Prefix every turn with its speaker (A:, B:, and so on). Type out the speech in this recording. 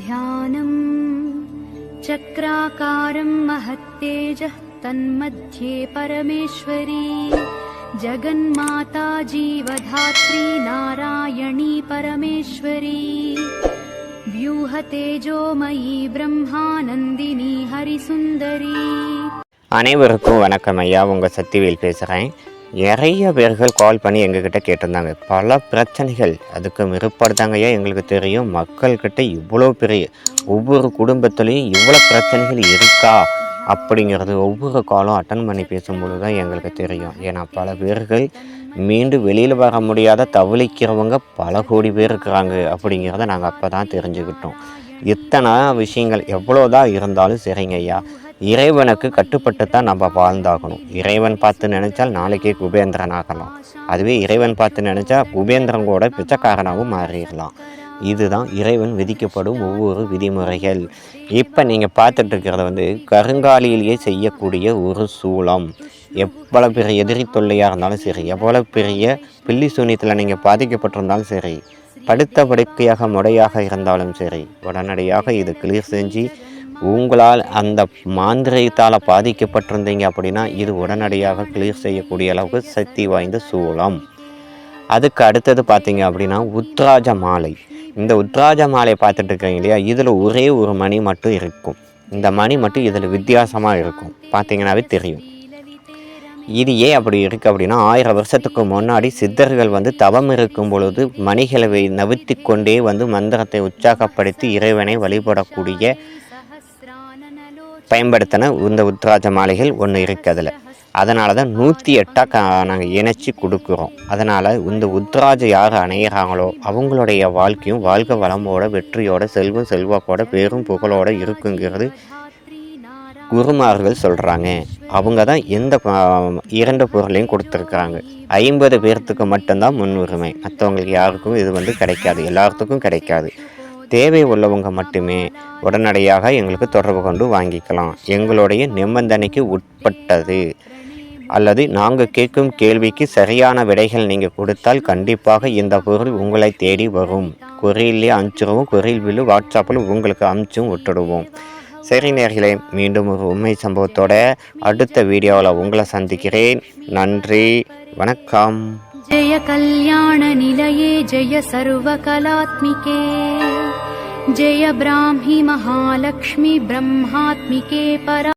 A: ध्यानम् चक्राकारं महत्तेजः तन्मध्ये परमेश्वरी जगन्माता जीवधात्री नारायणी परमेश्वरी व्यूहतेजोमयी ब्रह्मानन्दिनी हरिसुन्दरी
B: அனைவருக்கும் வணக்கம் ஐயா உங்கள் சக்திவேல் பேசுகிறேன் நிறைய பேர்கள் கால் பண்ணி எங்ககிட்ட கேட்டிருந்தாங்க. பல பிரச்சனைகள். அதுக்கு மிருப்பாடுதாங்க ஐயா. எங்களுக்கு தெரியும் மக்கள்கிட்ட இவ்வளோ பெரிய ஒவ்வொரு குடும்பத்துலேயும் இவ்வளோ பிரச்சனைகள் இருக்கா? அப்படிங்கிறது ஒவ்வொரு காலும் அட்டன் பண்ணி பேசும்பொழுது தான் எங்களுக்கு தெரியும். ஏன்னா பல பேர்கள் மீண்டும் வெளியில் வர முடியாத தவளிக்கிறவங்க பல கோடி பேர் இருக்கிறாங்க அப்படிங்கிறத நாங்கள் அப்போ தான் தெரிஞ்சுக்கிட்டோம். இத்தனை விஷயங்கள் எவ்வளோ தான் இருந்தாலும் சரிங்க ஐயா. இறைவனுக்கு கட்டுப்பட்டு தான் நம்ம வாழ்ந்தாகணும். இறைவன் பார்த்து நினைச்சால் நாளைக்கே குபேந்திரன் ஆகலாம் அதுவே இறைவன் பார்த்து நினைச்சா குபேந்திரன் கூட பிச்சைக்காரனாகவும் மாறிடலாம். இதுதான் இறைவன் விதிக்கப்படும் ஒவ்வொரு விதிமுறைகள். இப்போ நீங்கள் பார்த்துட்ருக்கறது வந்து கருங்காலியிலேயே செய்யக்கூடிய ஒரு சூளம். எவ்வளோ பெரிய எதிரி தொல்லையாக இருந்தாலும் சரி எவ்வளோ பெரிய பில்லி சூனியத்தில் நீங்கள் பாதிக்கப்பட்டிருந்தாலும் சரி படுத்த படுக்கையாக முடையாக இருந்தாலும் சரி உடனடியாக இது கிளியர் செஞ்சு உங்களால் அந்த மாந்திரிகத்தால் பாதிக்கப்பட்டிருந்தீங்க அப்படின்னா இது உடனடியாக கிளியர் செய்யக்கூடிய அளவுக்கு சக்தி வாய்ந்த சூளம். அதுக்கு அடுத்தது பார்த்தீங்க அப்படின்னா உத்ராஜ மாலை. இந்த உத்ராஜ மாலை பார்த்துட்டு இருக்கீங்க இல்லையா? இதில் ஒரே ஒரு மணி மட்டும் இருக்கும். இந்த மணி மட்டும் இதில் வித்தியாசமாக இருக்கும். பார்த்தீங்கன்னாவே தெரியும். இது ஏன் அப்படி இருக்குது அப்படின்னா ஆயிரம் வருஷத்துக்கு முன்னாடி சித்தர்கள் வந்து தவம் இருக்கும் பொழுது மணிகளை நவித்தி கொண்டே வந்து மந்திரத்தை உற்சாகப்படுத்தி இறைவனை வழிபடக்கூடிய பயன்படுத்தின இந்த உத்ராஜ மாலைகள் ஒன்று இருக்குது அதில். அதனால தான் நூற்றி எட்டாக நாங்கள் இணைச்சி கொடுக்குறோம். அதனால் இந்த உத்ராஜ யார் அணையிறாங்களோ அவங்களுடைய வாழ்க்கையும் வாழ்க்கை வளமோட வெற்றியோட செல்வம் செல்வாக்கோட பெரும் புகழோட இருக்குங்கிறது குருமார்கள் சொல்கிறாங்க அவங்க தான் எந்த இரண்டு பொருளையும் கொடுத்துருக்குறாங்க. ஐம்பது பேர்த்துக்கு மட்டும்தான் முன்னுரிமை. மற்றவங்களுக்கு யாருக்கும் இது வந்து கிடைக்காது. எல்லாத்துக்கும் கிடைக்காது. தேவை உள்ளவங்க மட்டுமே உடனடியாக எங்களுக்கு தொடர்பு கொண்டு வாங்கிக்கலாம். எங்களுடைய நிபந்தனைக்கு உட்பட்டது. அல்லது நாங்கள் கேட்கும் கேள்விக்கு சரியான விடைகள் நீங்கள் கொடுத்தால் கண்டிப்பாக இந்த பொருள் உங்களை தேடி வரும். கொரியல்லே அனுப்பிச்சிடுவோம் கொரியல் பில்லு வாட்ஸ்அப்பில் உங்களுக்கு அனுப்பிச்சும் விட்டுடுவோம். சரி நேர்களே மீண்டும் ஒரு உண்மை சம்பவத்தோட அடுத்த வீடியோவில் உங்களை சந்திக்கிறேன் நன்றி வணக்கம்
A: जय कल्याणनिलये जय सर्वकलात्मिके जय ब्राह्मि महालक्ष्मि ब्रह्मात्मिके परा